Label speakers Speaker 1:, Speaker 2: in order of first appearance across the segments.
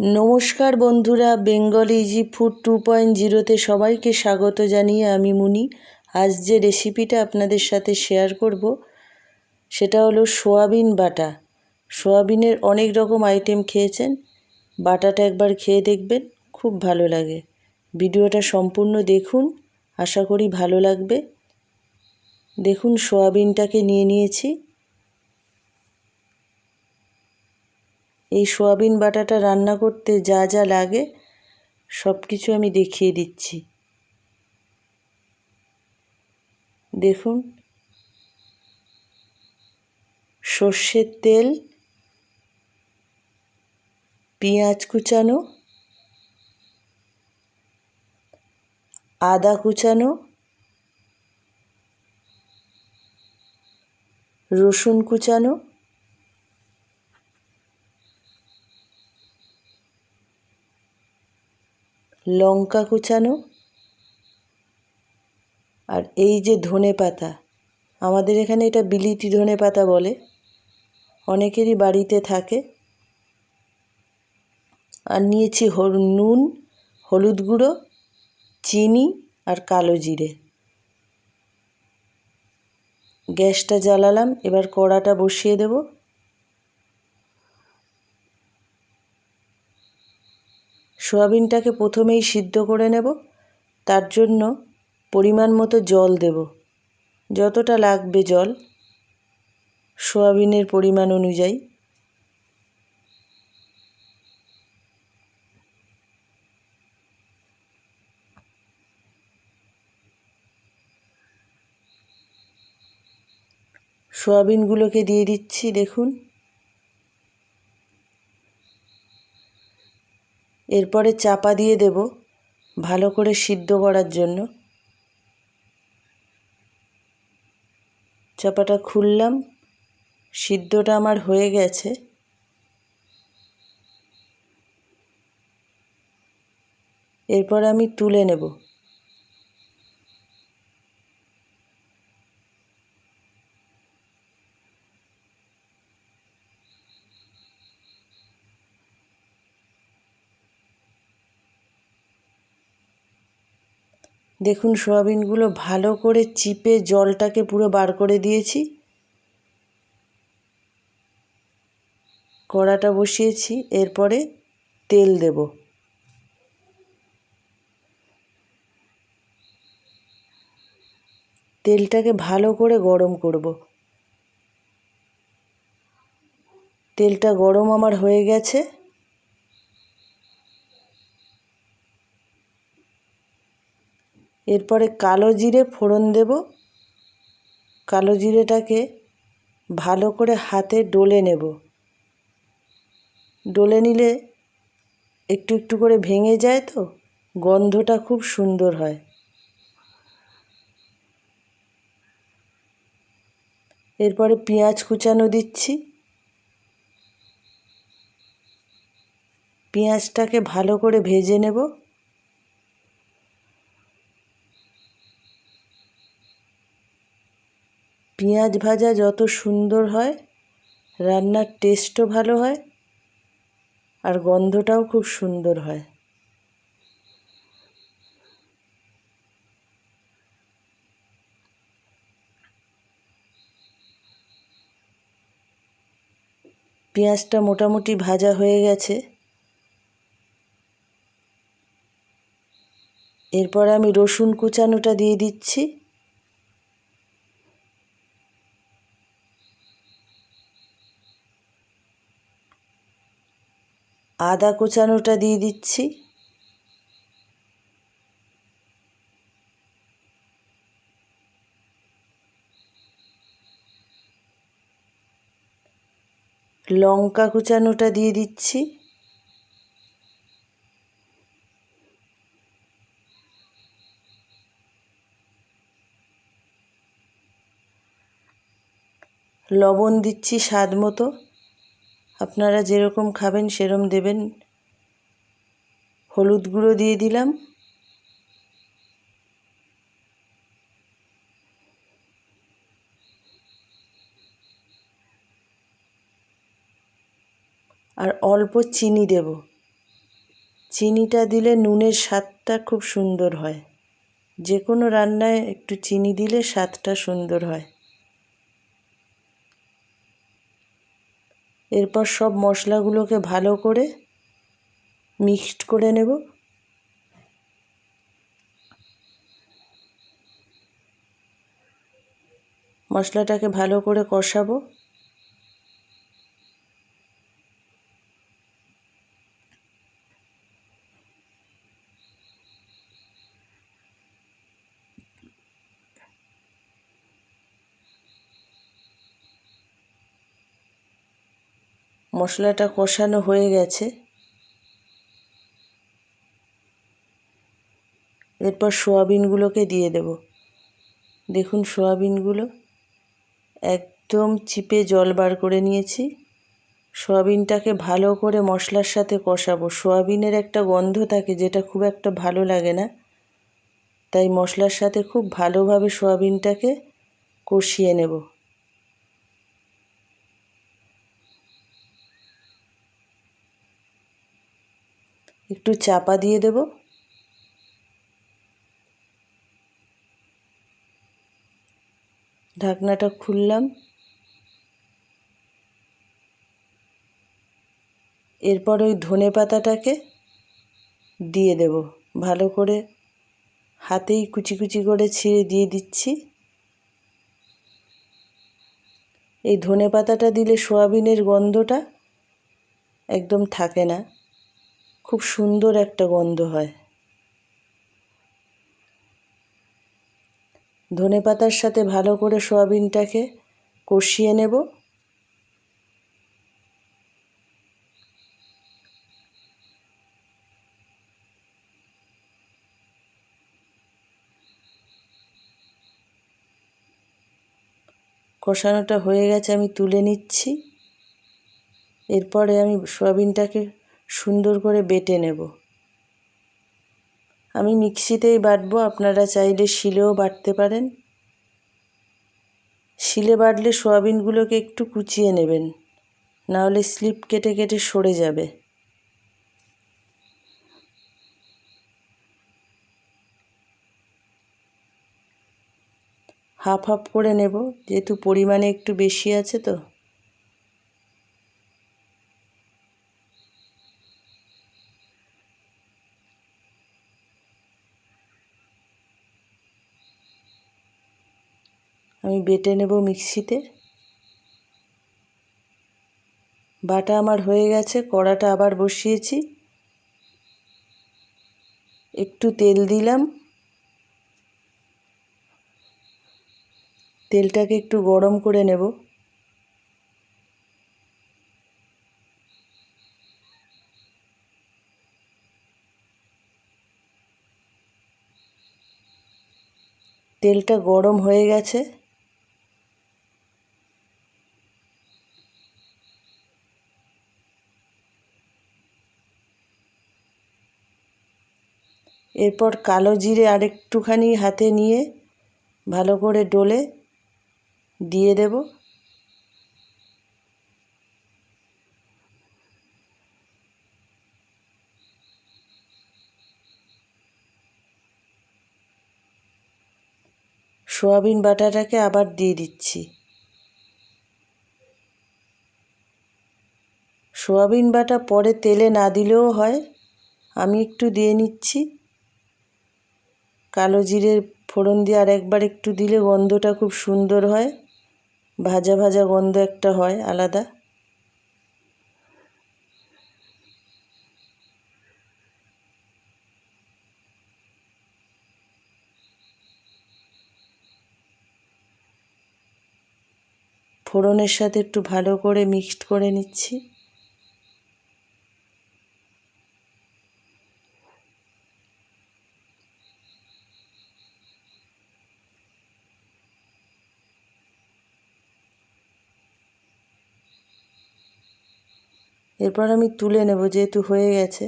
Speaker 1: নমস্কার বন্ধুরা, Bengal easy food two point জিরোতে সবাইকে স্বাগত জানিয়ে আমি মুনি। আজ যে রেসিপিটা আপনাদের সাথে শেয়ার করব, সেটা হলো সোয়াবিন বাটা। সোয়াবিনের অনেক রকম আইটেম খেয়েছেন, বাটাটা একবার খেয়ে দেখবেন, খুব ভালো লাগে। ভিডিওটা সম্পূর্ণ দেখুন, আশা করি ভালো লাগবে। দেখুন, সোয়াবিনটাকে নিয়ে নিয়েছি। এই সোয়াবিন বাটাটা রান্না করতে যা যা লাগে, সব কিছু আমি দেখিয়ে দিচ্ছি। দেখুন, সর্ষের তেল, পেঁয়াজ কুচানো, আদা কুচানো, রসুন কুচানো লঙ্কা কুচানো আর এই যে ধনে পাতা, আমাদের এখানে এটা বিলিতি ধনে পাতা বলে। অনেকেরই বাড়িতে থাকে। আর নিয়েছি নুন, হলুদ গুঁড়ো, চিনি আর কালো জিরে। গ্যাসটা জ্বালালাম, এবার কড়াটা বসিয়ে দেবো। সোয়াবিনটাকে প্রথমেই সিদ্ধ করে নেব। তার জন্য পরিমাণ মতো জল দেব। যতটা লাগবে জল সোয়াবিনের পরিমাণ অনুযায়ী। সোয়াবিনগুলোকে দিয়ে দিচ্ছি, দেখুন। এরপরে চাপা দিয়ে দেব ভালো করে সিদ্ধ করার জন্য। চাপাটা খুললাম, সিদ্ধটা আমার হয়ে গেছে। এরপর আমি তুলে নেব। দেখুন সোয়াবিনগুলো ভালো করে চিপে জলটাকে পুরো বার করে দিয়েছি। কড়াটা বসিয়েছি, এরপরে তেল দেব। তেলটাকে ভালো করে গরম করব। তেলটা গরম আমার হয়ে গেছে। এরপরে কালো জিরে ফোড়ন দেব। কালো জিরেটাকে ভালো করে হাতে ডলে নেব। ডলে নিলে একটু একটু করে ভেঙে যায় তো, গন্ধটা খুব সুন্দর হয়। এরপরে পেঁয়াজ কুচানো দিচ্ছি। পেঁয়াজটাকে ভালো করে ভেজে নেব। পেঁয়াজ ভাজা যত সুন্দর হয়, রান্নার টেস্টও ভালো হয়, আর গন্ধটাও খুব সুন্দর হয়। পেঁয়াজটা মোটামুটি ভাজা হয়ে গেছে। এরপর আমি রসুন কুচানোটা দিয়ে দিচ্ছি। আদা কুচানোটা দিয়ে দিচ্ছি। লঙ্কা কুচানোটা দিয়ে দিচ্ছি। লবণ দিচ্ছি স্বাদ মতো। আপনারা যেরকম খাবেন, সেরম দেবেন। হলুদ গুঁড়ো দিয়ে দিলাম। আর অল্প চিনি দেব। চিনিটা দিলে নুনের স্বাদটা খুব সুন্দর হয়। যে কোনো রান্নায় একটু চিনি দিলে স্বাদটা সুন্দর হয়। এরপর সব মশলাগুলোকে ভালো করে মিক্সড করে নেব। মশলাটাকে ভালো করে কষাবো। মশলাটা কষানো হয়ে গেছে। এরপর সোয়াবিনগুলোকে দিয়ে দেব। দেখুন সোয়াবিনগুলো একদম চিপে জল বার করে নিয়েছি। সোয়াবিনটাকে ভালো করে মশলার সাথে কষাবো। সোয়াবিনের একটা গন্ধ থাকে যেটা খুব একটা ভালো লাগে না। তাই মশলার সাথে খুব ভালোভাবে সোয়াবিনটাকে কষিয়ে নেব। একটু চাপা দিয়ে দেব। ঢাকনাটা খুললাম। এরপর ওই ধনে পাতাটাকে দিয়ে দেব। ভালো করে হাতেই কুচি কুচি করে ছিঁড়ে দিয়ে দিচ্ছি। এই ধনে পাতাটা দিলে সোয়াবিনের গন্ধটা একদম থাকে না। খুব সুন্দর একটা গন্ধ হয়। ধনে পাতার সাথে ভালো করে সোয়াবিনটাকে কষিয়ে নেব। কষানোটা হয়ে গেছে, আমি তুলে নিচ্ছি। এরপরে আমি সোয়াবিনটাকে সুন্দর করে বেটে নেব। আমি মিক্সিতেই বাটবো, আপনারা চাইলে শিলেও বাটতে পারেন। শিলে বাটলে সোয়াবিনগুলোকে একটু কুচিয়ে নেবেন নাহলে স্লিপ কেটে কেটে সরে যাবে। হাফ হাফ করে নেব, যেহেতু পরিমাণে একটু বেশি আছে তো। আমি বেটে নেব মিক্সিতে। বাটা আমার হয়ে গেছে, কড়াটা আবার বসিয়েছি। একটু তেল দিলাম। তেলটাকে একটু গরম করে নেব। তেলটা গরম হয়ে গেছে। এরপর কালো জিরে আরেকটুখানি হাতে নিয়ে ভালো করে ডলে দিয়ে দেব। সোয়াবিন বাটাটাকে আবার দিয়ে দিচ্ছি। সোয়াবিন বাটা পরে তেলে না দিলেও হয়, আমি একটু দিয়ে নিচ্ছি। কালো জিরের ফোড়ন দিয়ে আর একবার একটু দিলে গন্ধটা খুব সুন্দর হয়। ভাজা ভাজা গন্ধ একটা হয়, আলাদা। ফোড়নের সাথে একটু ভালো করে মিক্সড করে নিচ্ছি। এরপর আমি তুলে নেব, যেহেতু হয়ে গেছে।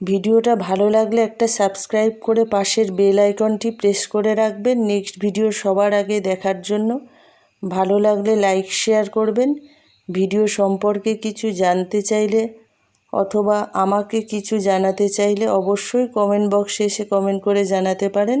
Speaker 1: ভিডিওটা ভালো লাগলে একটা সাবস্ক্রাইব করে পাশের বেল আইকনটি প্রেস করে রাখবেন। নেক্সট ভিডিও সবার আগে দেখার জন্য ভালো লাগলে লাইক, শেয়ার করবেন। ভিডিও সম্পর্কে কিছু জানতে চাইলে অথবা আমাকে কিছু জানাতে চাইলে অবশ্যই কমেন্ট বক্সে এসে কমেন্ট করে জানাতে পারেন।